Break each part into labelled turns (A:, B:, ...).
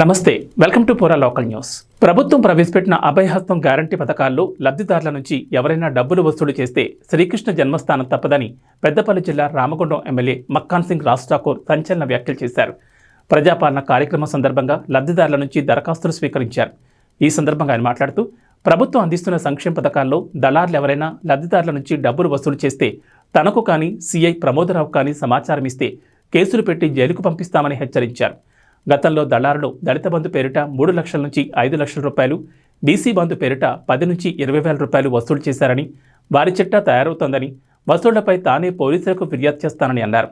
A: నమస్తే welcome to పోరా local news. ప్రభుత్వం ప్రవేశపెట్టిన అభయహస్తం గ్యారంటీ పథకాల్లో లబ్ధిదారుల నుంచి ఎవరైనా డబ్బులు వసూలు చేస్తే శ్రీకృష్ణ జన్మస్థానం తప్పదని పెద్దపల్లి జిల్లా రామగుండం ఎమ్మెల్యే మక్కాన్ సింగ్ రాజ్ ఠాకూర్ సంచలన వ్యాఖ్యలు చేశారు. ప్రజాపాలన కార్యక్రమం సందర్భంగా లబ్ధిదారుల నుంచి దరఖాస్తులు స్వీకరించారు. ఈ సందర్భంగా ఆయన మాట్లాడుతూ ప్రభుత్వం అందిస్తున్న సంక్షేమ పథకాల్లో దళారులు ఎవరైనా లబ్ధిదారుల నుంచి డబ్బులు వసూలు చేస్తే తనకు కానీ సీఐ ప్రమోదరావు కానీ సమాచారం ఇస్తే కేసులు పెట్టి జైలుకు పంపిస్తామని హెచ్చరించారు. గతంలో దళారులు దళిత బంధు పేరిట మూడు లక్షల నుంచి ఐదు లక్షల రూపాయలు బీసీ బంధు పేరిట పది నుంచి ఇరవై వేల రూపాయలు వసూలు చేశారని వారి చిట్టా తయారవుతోందని వసూళ్ళపై తానే పోలీసులకు ఫిర్యాదు చేస్తానని అన్నారు.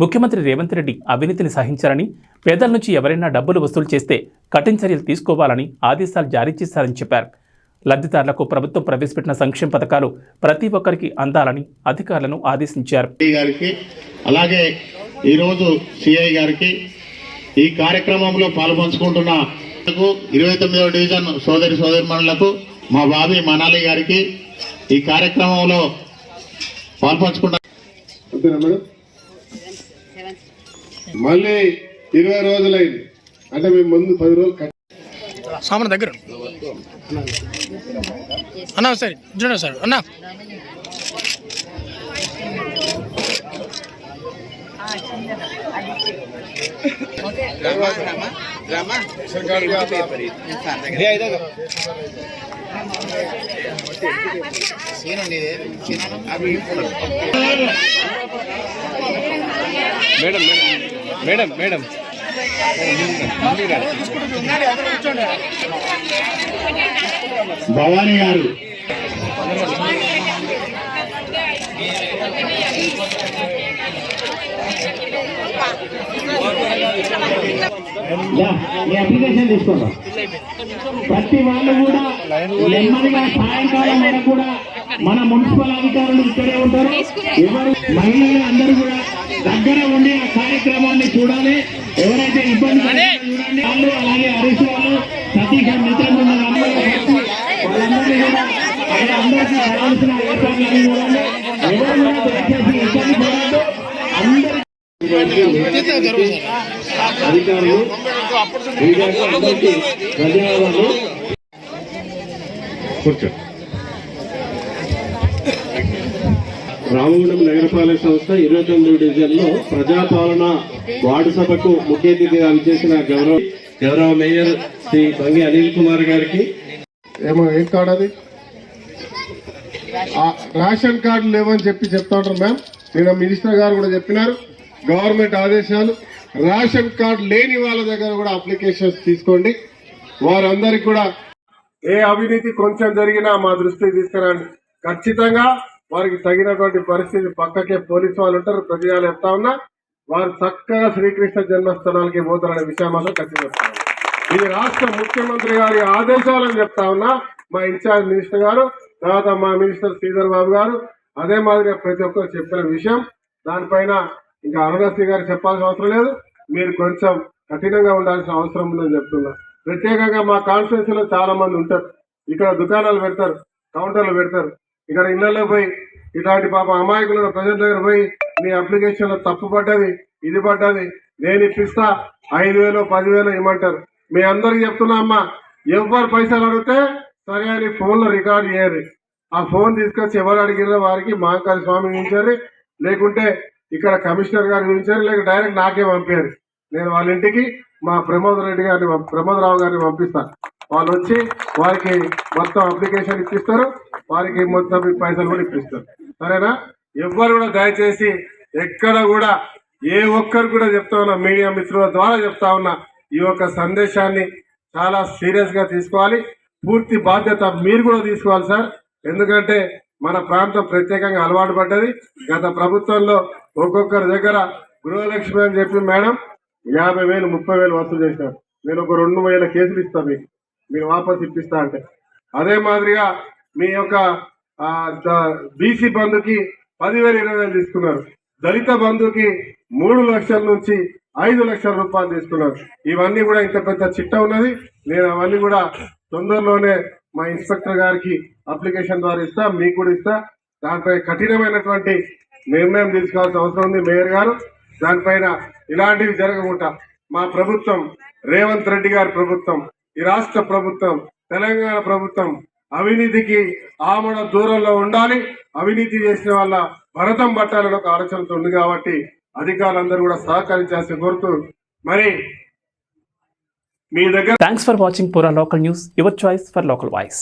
A: ముఖ్యమంత్రి రేవంత్ రెడ్డి అవినీతిని సహించారని పేదల నుంచి ఎవరైనా డబ్బులు వసూలు చేస్తే కఠిన చర్యలు తీసుకోవాలని ఆదేశాలు జారీ చేశారని చెప్పారు. లబ్ధిదారులకు ప్రభుత్వం ప్రవేశపెట్టిన సంక్షేమ పథకాలు ప్రతి ఒక్కరికి అందాలని అధికారులను ఆదేశించారు.
B: గారికి అలాగే ఈరోజు సిఐ గారికి ఈ కార్యక్రమంలో పాల్పంచుకుంటున్న ఇరవై తొమ్మిదవ డివిజన్ సోదరి సోదరిమణులకు మా బాబీ మనాలి గారికి ఈ కార్యక్రమంలో
C: మేడం? మళ్ళీ ఇరవై రోజులైంది. అంటే మేము ముందు పది రోజులు
D: సామాన్ దగ్గర. అన్నా సరే చూడండి సార్. అన్నా
E: మేడం మేడం
B: భవానీ గారు. అప్లికేషన్ తీసుకోండి ప్రతి వాళ్ళు కూడా నెమ్మదిగా సాయంకాలం వరకు కూడా మన మున్సిపల్ అధికారులు ఇక్కడే ఉంటారు. ఎవరు మహిళలు అందరూ కూడా దగ్గర ఉండి ఆ కార్యక్రమాన్ని చూడాలి. ఎవరైతే ఇబ్బంది చూడండి. వాళ్ళు అలాగే హరీష్ వాళ్ళు సతీష్ మిత్రులు వాళ్ళందరినీ కూడా అక్కడ అందరికీ కావాల్సిన ఏర్పాట్లన్నీ చూడండి.
C: అధికారులు ధన్యవాదాలు కూర్చో రామగుండం నగరపాలక సంస్థ ఇరవై తొమ్మిది డివిజన్లో ప్రజాపాలన వార్డు సభకు ముఖ్య అతిథిగా చేసిన గౌరవ గౌరవ మేయర్ శ్రీ బంగి అనిల్ కుమార్ గారికి. ఏమో ఏం కార్డు అది? రేషన్ కార్డు లేవని చెప్పి చెప్తా ఉంటారు మ్యామ్. నిన్న మినిస్టర్ గారు కూడా చెప్పినారు. గవర్నమెంట్ ఆదేశాలు రేషన్ కార్డు లేని వాళ్ళ దగ్గర కూడా అప్లికేషన్స్ తీసుకోండి. వారందరికి కూడా ఏ అవినీతి కొంచెం జరిగినా మా దృష్టికి తీసుకురండి. ఖచ్చితంగా వారికి తగినటువంటి పరిస్థితి పక్కకే పోలీసు వాళ్ళు ఉంటారు ప్రతిగా చెప్తా ఉన్నా వారు చక్కగా శ్రీకృష్ణ జన్మస్థలానికి పోతారనే విషయం మాత్రం ఖచ్చితంగా ఈ ఇది రాష్ట్ర ముఖ్యమంత్రి గారి ఆదేశాలను చెప్తా ఉన్నా మా ఇన్ఛార్జ్ మినిస్టర్ గారు తర్వాత మా మినిస్టర్ శ్రీధర్ బాబు గారు అదే మాదిరిగా ప్రతి ఒక్కరు చెప్పిన విషయం దానిపైన ఇంకా అరుణశ్రీ గారు చెప్పాల్సిన అవసరం లేదు. మీరు కొంచెం కఠినంగా ఉండాల్సిన అవసరం ఉందని చెప్తున్నా. ప్రత్యేకంగా మా కాన్స్టిట్యూన్సీలో చాలా మంది ఉంటారు. ఇక్కడ దుకాణాలు పెడతారు కౌంటర్లు పెడతారు. ఇక్కడ ఇళ్ళలో పోయి ఇలాంటి పాప అమాయకులను ప్రజల దగ్గర పోయి మీ అప్లికేషన్లో తప్పు పడ్డది ఇది పడ్డది నేను ఇప్పిస్తా ఐదు వేలు పదివేలు ఇమ్మంటారు. మీ అందరికి చెప్తున్నా అమ్మా ఎవరు పైసలు అడిగితే సరే అని ఫోన్లో రికార్డ్ చేయరు ఆ ఫోన్ తీసుకొచ్చి ఎవరు అడిగిన వారికి మహాకాళి స్వామి ఉంచారు లేకుంటే ఇక్కడ కమిషనర్ గారిని ఉంచారు లేక డైరెక్ట్ నాకే పంపారు. నేను వాళ్ళ ఇంటికి మా ప్రమోద్ రెడ్డి గారిని ప్రమోదరావు గారిని పంపిస్తాను. వాళ్ళు వచ్చి వారికి మొత్తం అప్లికేషన్ ఇప్పిస్తారు వారికి మొత్తం పైసలు కూడా ఇప్పిస్తారు. సరేనా? ఎవ్వరు కూడా దయచేసి ఎక్కడ కూడా ఏ ఒక్కరు కూడా చెప్తా ఉన్నా మీడియా మిత్రుల ద్వారా చెప్తా ఉన్నా ఈ యొక్క సందేశాన్ని చాలా సీరియస్గా తీసుకోవాలి. పూర్తి బాధ్యత మీరు కూడా తీసుకోవాలి సార్. ఎందుకంటే మన ప్రాంతం ప్రత్యేకంగా అలవాటు పడ్డది. గత ప్రభుత్వంలో ఒక్కొక్కరి దగ్గర గృహలక్ష్మి అని చెప్పి మేడం యాభై వేలు ముప్పై వేలు వసూలు చేసినారు నేను ఒక రెండు వేల కేసులు ఇస్తాను మీకు. మీరు వాపసు ఇప్పిస్తా అంటే. అదే మాదిరిగా మీ యొక్క బీసీ బంధుకి పదివేలు ఇరవై వేలు తీసుకున్నారు. దళిత బంధుకి మూడు లక్షల నుంచి ఐదు లక్షల రూపాయలు తీసుకున్నారు. ఇవన్నీ కూడా ఇంత పెద్ద చిట్ట ఉన్నది. నేను అవన్నీ కూడా తొందరలోనే మా ఇన్స్పెక్టర్ గారికి అప్లికేషన్ ద్వారా ఇస్తా మీకు కూడా ఇస్తా. దానిపై కఠినమైనటువంటి నిర్ణయం తీసుకోవాల్సిన అవసరం ఉంది. మేయర్ గారు దానిపైన ఇలాంటివి జరగకుండా మా ప్రభుత్వం రేవంత్ రెడ్డి గారి ప్రభుత్వం ఈ రాష్ట్ర ప్రభుత్వం తెలంగాణ ప్రభుత్వం అవినీతికి ఆమడ దూరంలో ఉండాలి. అవినీతి చేసిన వాళ్ళ భరతం పట్టాలని ఒక ఆలోచనతో ఉంది కాబట్టి అధికారులందరూ కూడా సహకరించాల్సి కోరుతూ మరి మీ దగ్గర
A: thanks for watching Pura local news your choice for local voice